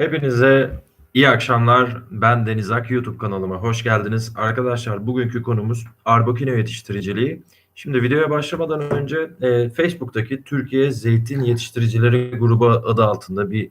Hepinize iyi akşamlar. Ben Deniz Ak. YouTube kanalıma hoş geldiniz. Arkadaşlar bugünkü konumuz arbokino yetiştiriciliği. Şimdi videoya başlamadan önce e, Facebook'taki Türkiye Zeytin Yetiştiricileri Grubu adı altında bir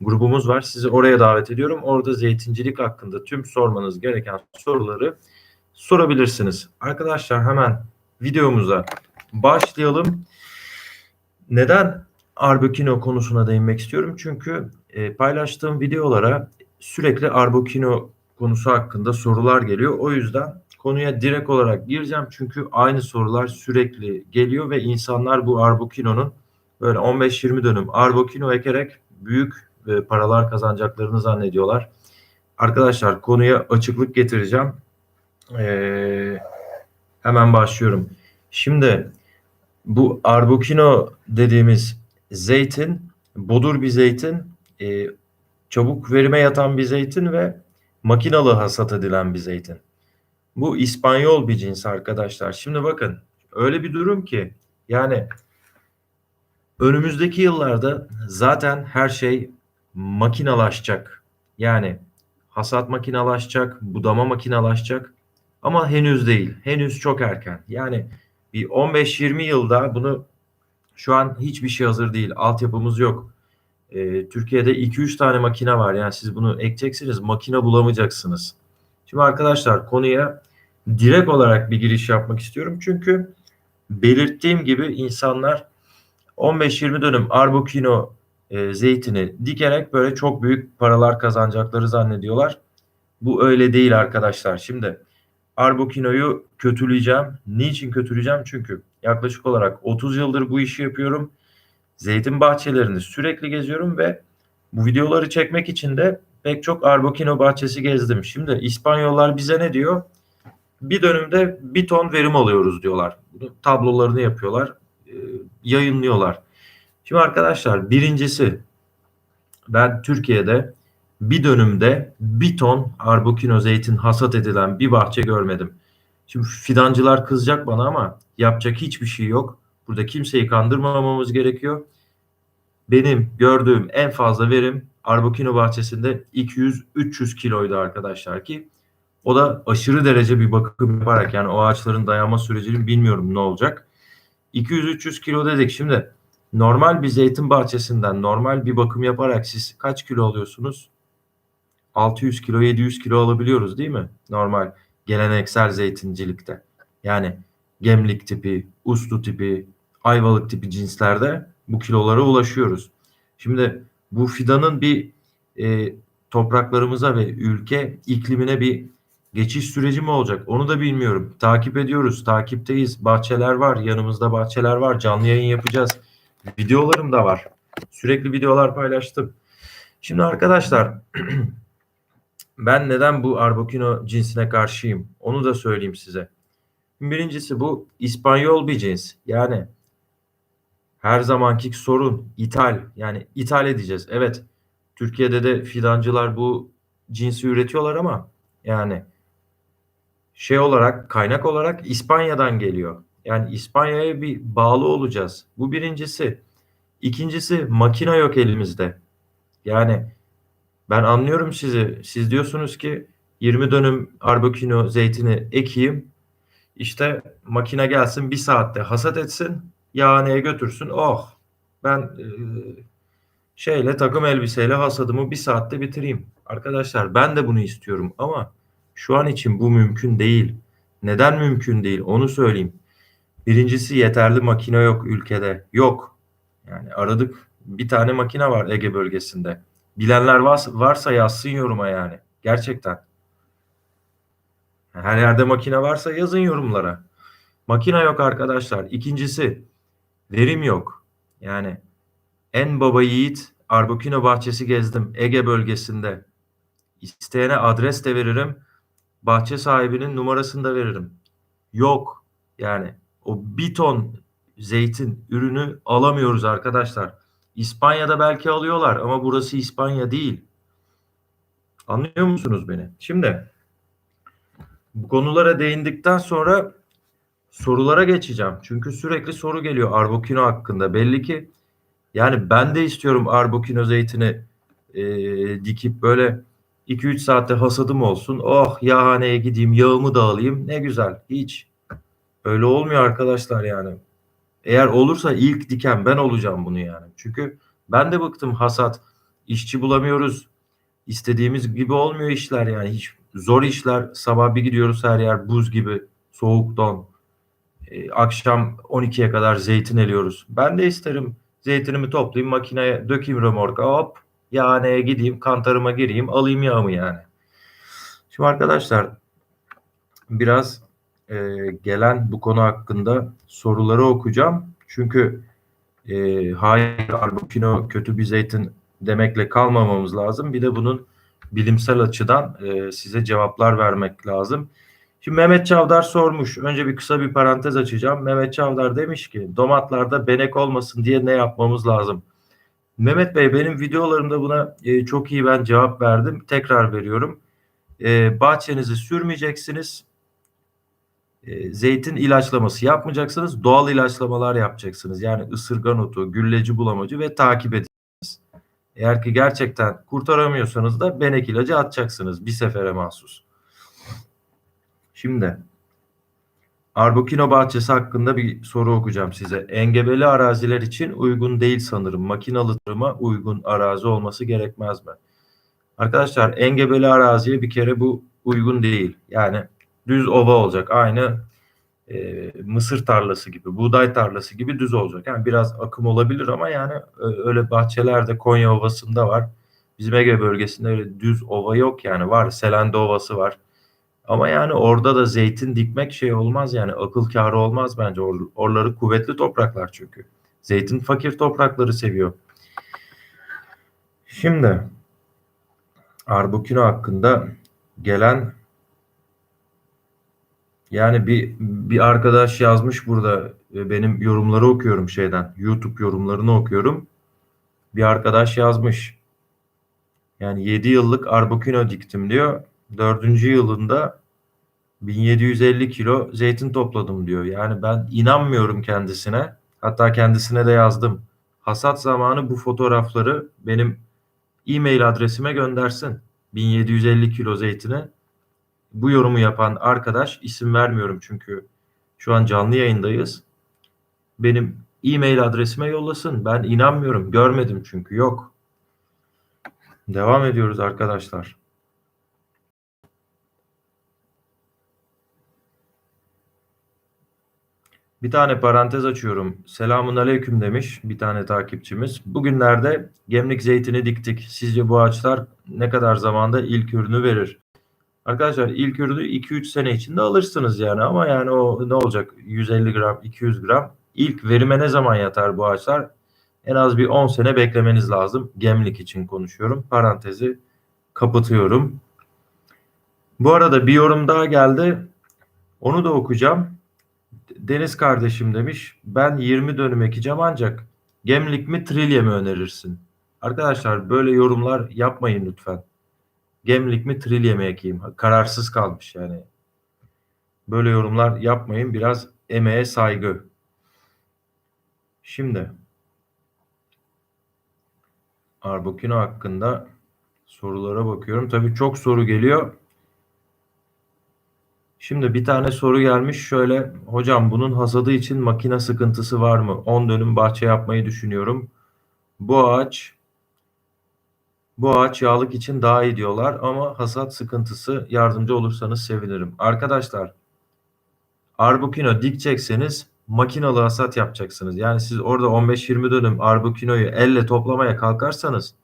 grubumuz var. Sizi oraya davet ediyorum. Orada zeytincilik hakkında tüm sormanız gereken soruları sorabilirsiniz. Arkadaşlar hemen videomuza başlayalım. Neden Arbokino konusuna değinmek istiyorum? Çünkü e, paylaştığım videolara sürekli Arbokino konusu hakkında sorular geliyor. O yüzden konuya direkt olarak gireceğim. Çünkü aynı sorular sürekli geliyor ve insanlar bu Arbokino'nun böyle 15-20 dönüm Arbokino ekerek büyük e, paralar kazanacaklarını zannediyorlar. Arkadaşlar konuya açıklık getireceğim. Ee, hemen başlıyorum. Şimdi bu Arbokino dediğimiz zeytin, bodur bir zeytin, e, çabuk verime yatan bir zeytin ve makinalı hasat edilen bir zeytin. Bu İspanyol bir cins arkadaşlar. Şimdi bakın öyle bir durum ki yani önümüzdeki yıllarda zaten her şey makinalaşacak. Yani hasat makinalaşacak, budama makinalaşacak ama henüz değil. Henüz çok erken. Yani bir 15-20 yılda bunu şu an hiçbir şey hazır değil. Altyapımız yok. Ee, Türkiye'de 2-3 tane makine var. Yani siz bunu ekeceksiniz, makine bulamayacaksınız. Şimdi arkadaşlar konuya direkt olarak bir giriş yapmak istiyorum. Çünkü belirttiğim gibi insanlar 15-20 dönüm arbokino e, zeytini dikerek böyle çok büyük paralar kazanacakları zannediyorlar. Bu öyle değil arkadaşlar. Şimdi Arbokino'yu kötüleyeceğim. Niçin kötüleyeceğim? Çünkü yaklaşık olarak 30 yıldır bu işi yapıyorum. Zeytin bahçelerini sürekli geziyorum ve bu videoları çekmek için de pek çok Arbokino bahçesi gezdim. Şimdi İspanyollar bize ne diyor? Bir dönümde bir ton verim alıyoruz diyorlar. Tablolarını yapıyorlar, e, yayınlıyorlar. Şimdi arkadaşlar birincisi ben Türkiye'de bir dönümde bir ton arbokino zeytin hasat edilen bir bahçe görmedim. Şimdi fidancılar kızacak bana ama yapacak hiçbir şey yok. Burada kimseyi kandırmamamız gerekiyor. Benim gördüğüm en fazla verim arbokino bahçesinde 200-300 kiloydu arkadaşlar ki o da aşırı derece bir bakım yaparak yani o ağaçların dayanma sürecini bilmiyorum ne olacak. 200-300 kilo dedik. Şimdi normal bir zeytin bahçesinden normal bir bakım yaparak siz kaç kilo alıyorsunuz? 600 kilo 700 kilo alabiliyoruz değil mi? Normal geleneksel zeytincilikte. Yani gemlik tipi, uslu tipi, ayvalık tipi cinslerde bu kilolara ulaşıyoruz. Şimdi bu fidanın bir e, topraklarımıza ve ülke iklimine bir geçiş süreci mi olacak? Onu da bilmiyorum. Takip ediyoruz, takipteyiz. Bahçeler var, yanımızda bahçeler var. Canlı yayın yapacağız. Videolarım da var. Sürekli videolar paylaştım. Şimdi arkadaşlar ben neden bu Arbokino cinsine karşıyım? Onu da söyleyeyim size. Birincisi bu İspanyol bir cins. Yani her zamanki sorun ithal. Yani ithal edeceğiz. Evet. Türkiye'de de fidancılar bu cinsi üretiyorlar ama yani şey olarak kaynak olarak İspanya'dan geliyor. Yani İspanya'ya bir bağlı olacağız. Bu birincisi. İkincisi makine yok elimizde. Yani ben anlıyorum sizi. Siz diyorsunuz ki 20 dönüm arbokino zeytini ekeyim. İşte makine gelsin bir saatte hasat etsin. Yağhaneye götürsün. Oh ben e, şeyle takım elbiseyle hasadımı bir saatte bitireyim. Arkadaşlar ben de bunu istiyorum ama şu an için bu mümkün değil. Neden mümkün değil onu söyleyeyim. Birincisi yeterli makine yok ülkede. Yok. Yani aradık bir tane makine var Ege bölgesinde. Bilenler varsa, varsa yazsın yoruma yani. Gerçekten. Her yerde makine varsa yazın yorumlara. Makine yok arkadaşlar. İkincisi verim yok. Yani en baba yiğit Arbokino bahçesi gezdim Ege bölgesinde. İsteyene adres de veririm. Bahçe sahibinin numarasını da veririm. Yok. Yani o bir ton zeytin ürünü alamıyoruz arkadaşlar. İspanya'da belki alıyorlar ama burası İspanya değil. Anlıyor musunuz beni? Şimdi bu konulara değindikten sonra sorulara geçeceğim. Çünkü sürekli soru geliyor Arbokino hakkında. Belli ki yani ben de istiyorum Arbokino zeytini e, dikip böyle 2-3 saatte hasadım olsun. Oh yağhaneye gideyim yağımı da alayım. Ne güzel. Hiç. Öyle olmuyor arkadaşlar yani. Eğer olursa ilk diken ben olacağım bunu yani. Çünkü ben de bıktım hasat. İşçi bulamıyoruz. İstediğimiz gibi olmuyor işler yani. Hiç zor işler. Sabah bir gidiyoruz her yer buz gibi. Soğuk don. Ee, akşam 12'ye kadar zeytin eliyoruz. Ben de isterim zeytinimi toplayayım makineye dökeyim römorka hop yağhaneye gideyim kantarıma gireyim alayım yağımı yani. Şimdi arkadaşlar biraz e, gelen bu konu hakkında soruları okuyacağım. Çünkü e, hayır arbukino kötü bir zeytin demekle kalmamamız lazım. Bir de bunun bilimsel açıdan e, size cevaplar vermek lazım. Şimdi Mehmet Çavdar sormuş. Önce bir kısa bir parantez açacağım. Mehmet Çavdar demiş ki domatlarda benek olmasın diye ne yapmamız lazım? Mehmet Bey benim videolarımda buna e, çok iyi ben cevap verdim. Tekrar veriyorum. E, bahçenizi sürmeyeceksiniz. E, zeytin ilaçlaması yapmayacaksınız. Doğal ilaçlamalar yapacaksınız. Yani ısırgan otu, gülleci bulamacı ve takip edeceksiniz. Eğer ki gerçekten kurtaramıyorsanız da benek ilacı atacaksınız bir sefere mahsus. Şimdi Arbukino bahçesi hakkında bir soru okuyacağım size. Engebeli araziler için uygun değil sanırım. Makinalı tarıma uygun arazi olması gerekmez mi? Arkadaşlar engebeli araziye bir kere bu uygun değil. Yani düz ova olacak. Aynı e, mısır tarlası gibi, buğday tarlası gibi düz olacak. Yani biraz akım olabilir ama yani öyle bahçelerde Konya Ovası'nda var. Bizim Ege bölgesinde öyle düz ova yok yani var. Selende Ovası var. Ama yani orada da zeytin dikmek şey olmaz yani akıl kârı olmaz bence. Or, oraları kuvvetli topraklar çünkü. Zeytin fakir toprakları seviyor. Şimdi Arbukino hakkında gelen yani bir bir arkadaş yazmış burada benim yorumları okuyorum şeyden YouTube yorumlarını okuyorum. Bir arkadaş yazmış. Yani 7 yıllık Arbukino diktim diyor. 4. yılında 1750 kilo zeytin topladım diyor. Yani ben inanmıyorum kendisine. Hatta kendisine de yazdım. Hasat zamanı bu fotoğrafları benim e-mail adresime göndersin. 1750 kilo zeytini. Bu yorumu yapan arkadaş isim vermiyorum çünkü şu an canlı yayındayız. Benim e-mail adresime yollasın. Ben inanmıyorum. Görmedim çünkü yok. Devam ediyoruz arkadaşlar. Bir tane parantez açıyorum. Selamun aleyküm demiş bir tane takipçimiz. Bugünlerde gemlik zeytini diktik. Sizce bu ağaçlar ne kadar zamanda ilk ürünü verir? Arkadaşlar ilk ürünü 2-3 sene içinde alırsınız yani ama yani o ne olacak 150 gram 200 gram ilk verime ne zaman yatar bu ağaçlar? En az bir 10 sene beklemeniz lazım. Gemlik için konuşuyorum. Parantezi kapatıyorum. Bu arada bir yorum daha geldi. Onu da okuyacağım. Deniz kardeşim demiş. Ben 20 dönüm ekeceğim ancak gemlik mi trilye mi önerirsin? Arkadaşlar böyle yorumlar yapmayın lütfen. Gemlik mi trilye mi ekeyim? Kararsız kalmış yani. Böyle yorumlar yapmayın. Biraz emeğe saygı. Şimdi Arbukino hakkında sorulara bakıyorum. Tabii çok soru geliyor. Şimdi bir tane soru gelmiş şöyle. Hocam bunun hasadı için makine sıkıntısı var mı? 10 dönüm bahçe yapmayı düşünüyorum. Bu ağaç bu ağaç yağlık için daha iyi diyorlar ama hasat sıkıntısı yardımcı olursanız sevinirim. Arkadaşlar arbukino dikecekseniz makinalı hasat yapacaksınız. Yani siz orada 15-20 dönüm arbukinoyu elle toplamaya kalkarsanız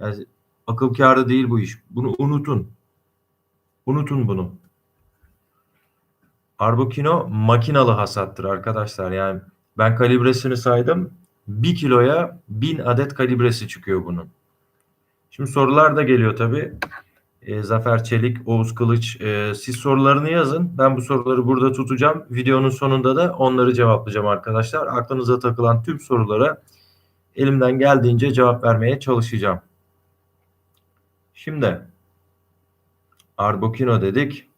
yani akıl kârı değil bu iş. Bunu unutun. Unutun bunu. Arbukino makinalı hasattır arkadaşlar. Yani ben kalibresini saydım. 1 kiloya 1000 adet kalibresi çıkıyor bunun. Şimdi sorular da geliyor tabii. E, Zafer Çelik, Oğuz Kılıç e, siz sorularını yazın. Ben bu soruları burada tutacağım. Videonun sonunda da onları cevaplayacağım arkadaşlar. Aklınıza takılan tüm sorulara elimden geldiğince cevap vermeye çalışacağım. Şimdi Arbokino dedik.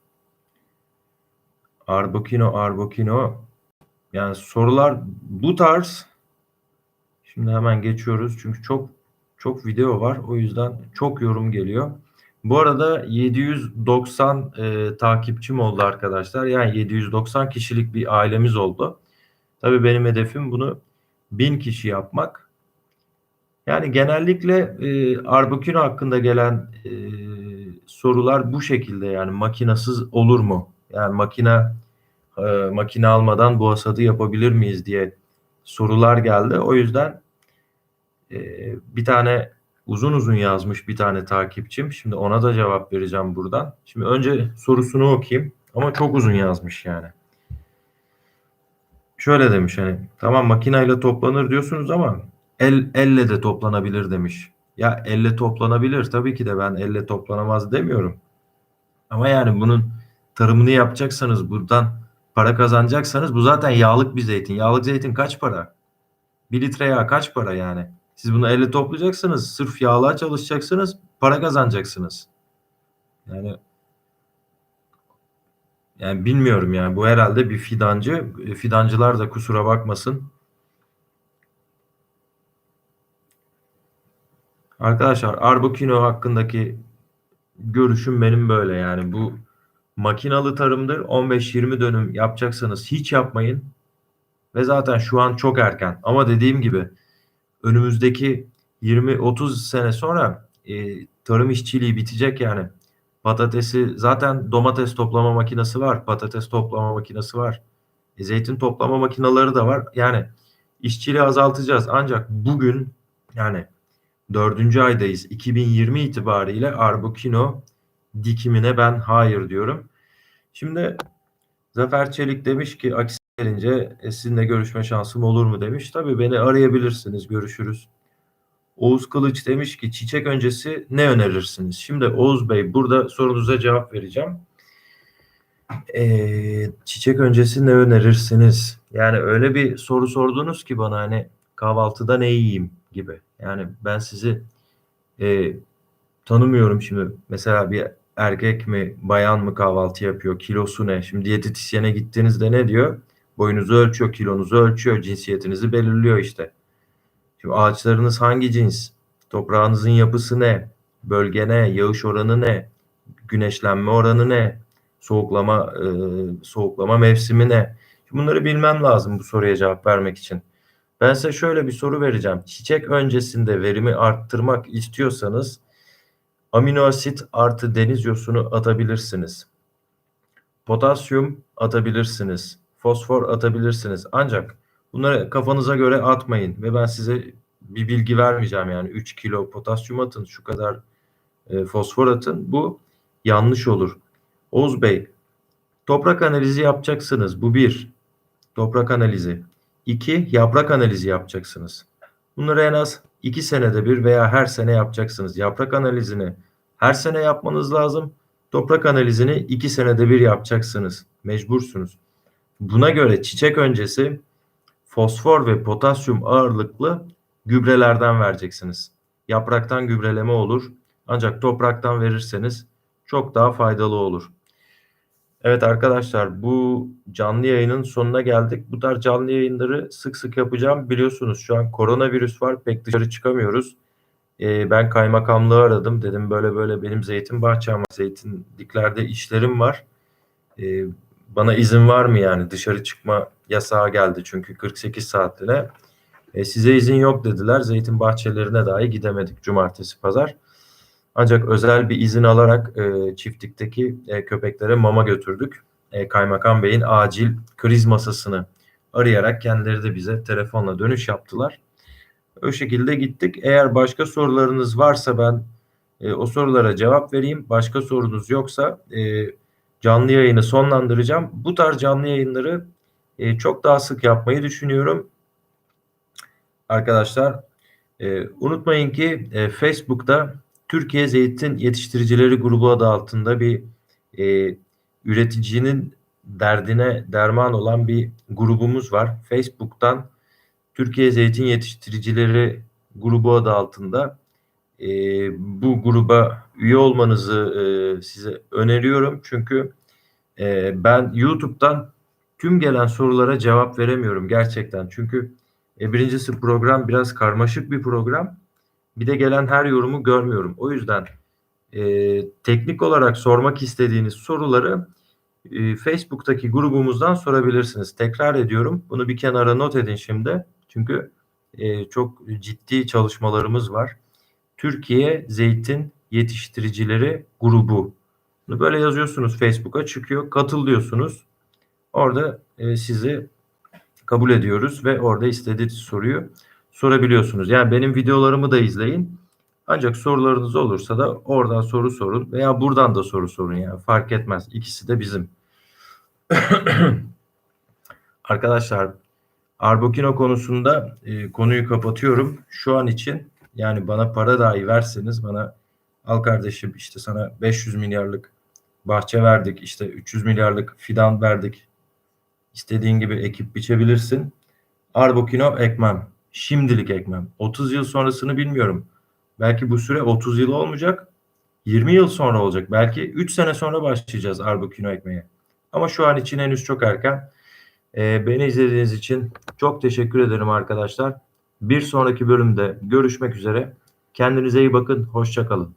Arbokino, Arbokino. Yani sorular bu tarz. Şimdi hemen geçiyoruz çünkü çok çok video var. O yüzden çok yorum geliyor. Bu arada 790 e, takipçim oldu arkadaşlar. Yani 790 kişilik bir ailemiz oldu. Tabii benim hedefim bunu 1000 kişi yapmak. Yani genellikle e, Arbukino hakkında gelen e, sorular bu şekilde yani makinasız olur mu? Yani makina e, makine almadan bu hasadı yapabilir miyiz diye sorular geldi. O yüzden e, bir tane uzun uzun yazmış bir tane takipçim. Şimdi ona da cevap vereceğim buradan. Şimdi önce sorusunu okuyayım ama çok uzun yazmış yani. Şöyle demiş hani tamam makineyle toplanır diyorsunuz ama el elle de toplanabilir demiş. Ya elle toplanabilir tabii ki de ben elle toplanamaz demiyorum. Ama yani bunun tarımını yapacaksanız buradan para kazanacaksanız bu zaten yağlık bir zeytin. Yağlık zeytin kaç para? Bir litre yağ kaç para yani? Siz bunu elle toplayacaksınız. Sırf yağlığa çalışacaksınız. Para kazanacaksınız. Yani yani bilmiyorum yani bu herhalde bir fidancı. Fidancılar da kusura bakmasın. Arkadaşlar Arbukino hakkındaki görüşüm benim böyle yani bu makinalı tarımdır. 15-20 dönüm yapacaksanız hiç yapmayın. Ve zaten şu an çok erken. Ama dediğim gibi önümüzdeki 20-30 sene sonra e, tarım işçiliği bitecek yani. Patatesi zaten domates toplama makinesi var, patates toplama makinesi var. E, zeytin toplama makineleri de var. Yani işçiliği azaltacağız. Ancak bugün yani dördüncü aydayız. 2020 itibariyle Arbukino dikimine ben hayır diyorum. Şimdi Zafer Çelik demiş ki aksi gelince e, sizinle görüşme şansım olur mu demiş. Tabii beni arayabilirsiniz görüşürüz. Oğuz Kılıç demiş ki çiçek öncesi ne önerirsiniz? Şimdi Oğuz Bey burada sorunuza cevap vereceğim. Ee, çiçek öncesi ne önerirsiniz? Yani öyle bir soru sordunuz ki bana hani kahvaltıda ne yiyeyim gibi. Yani ben sizi e, tanımıyorum şimdi. Mesela bir erkek mi bayan mı kahvaltı yapıyor? Kilosu ne? Şimdi diyetisyene gittiğinizde ne diyor? Boyunuzu ölçüyor, kilonuzu ölçüyor, cinsiyetinizi belirliyor işte. Şimdi ağaçlarınız hangi cins? Toprağınızın yapısı ne? Bölge ne? Yağış oranı ne? Güneşlenme oranı ne? Soğuklama e, soğuklama mevsimi ne? Şimdi bunları bilmem lazım bu soruya cevap vermek için. Ben size şöyle bir soru vereceğim. Çiçek öncesinde verimi arttırmak istiyorsanız amino asit artı deniz yosunu atabilirsiniz. Potasyum atabilirsiniz. Fosfor atabilirsiniz. Ancak bunları kafanıza göre atmayın ve ben size bir bilgi vermeyeceğim yani 3 kilo potasyum atın, şu kadar e, fosfor atın. Bu yanlış olur. Oğuz Bey, toprak analizi yapacaksınız. Bu bir. Toprak analizi. İki, yaprak analizi yapacaksınız. Bunları en az iki senede bir veya her sene yapacaksınız. Yaprak analizini her sene yapmanız lazım. Toprak analizini iki senede bir yapacaksınız. Mecbursunuz. Buna göre çiçek öncesi fosfor ve potasyum ağırlıklı gübrelerden vereceksiniz. Yapraktan gübreleme olur. Ancak topraktan verirseniz çok daha faydalı olur. Evet arkadaşlar bu canlı yayının sonuna geldik. Bu tarz canlı yayınları sık sık yapacağım. Biliyorsunuz şu an koronavirüs var pek dışarı çıkamıyoruz. Ee, ben kaymakamlığı aradım. Dedim böyle böyle benim zeytin bahçem var. Zeytinliklerde işlerim var. Ee, bana izin var mı yani dışarı çıkma yasağı geldi çünkü 48 saatliğine. E, size izin yok dediler. Zeytin bahçelerine dahi gidemedik cumartesi pazar. Ancak özel bir izin alarak e, çiftlikteki e, köpeklere mama götürdük. E, Kaymakam Bey'in acil kriz masasını arayarak kendileri de bize telefonla dönüş yaptılar. O şekilde gittik. Eğer başka sorularınız varsa ben e, o sorulara cevap vereyim. Başka sorunuz yoksa e, canlı yayını sonlandıracağım. Bu tarz canlı yayınları e, çok daha sık yapmayı düşünüyorum. Arkadaşlar e, unutmayın ki e, Facebook'ta Türkiye Zeytin Yetiştiricileri Grubu adı altında bir e, üreticinin derdine derman olan bir grubumuz var. Facebook'tan Türkiye Zeytin Yetiştiricileri Grubu adı altında e, bu gruba üye olmanızı e, size öneriyorum. Çünkü e, ben YouTube'dan tüm gelen sorulara cevap veremiyorum gerçekten. Çünkü e, birincisi program biraz karmaşık bir program. Bir de gelen her yorumu görmüyorum. O yüzden e, teknik olarak sormak istediğiniz soruları e, Facebook'taki grubumuzdan sorabilirsiniz. Tekrar ediyorum. Bunu bir kenara not edin şimdi. Çünkü e, çok ciddi çalışmalarımız var. Türkiye Zeytin Yetiştiricileri Grubu. Bunu böyle yazıyorsunuz Facebook'a çıkıyor. Katıl diyorsunuz. Orada e, sizi kabul ediyoruz ve orada istediğiniz soruyu sorabiliyorsunuz. Yani benim videolarımı da izleyin. Ancak sorularınız olursa da oradan soru sorun veya buradan da soru sorun yani fark etmez. İkisi de bizim. Arkadaşlar Arbokino konusunda e, konuyu kapatıyorum. Şu an için yani bana para dahi verseniz bana al kardeşim işte sana 500 milyarlık bahçe verdik işte 300 milyarlık fidan verdik. İstediğin gibi ekip biçebilirsin. Arbokino ekmem. Şimdilik ekmem. 30 yıl sonrasını bilmiyorum. Belki bu süre 30 yıl olmayacak. 20 yıl sonra olacak. Belki 3 sene sonra başlayacağız Arbokino ekmeye. Ama şu an için henüz çok erken. Ee, beni izlediğiniz için çok teşekkür ederim arkadaşlar. Bir sonraki bölümde görüşmek üzere. Kendinize iyi bakın. Hoşçakalın.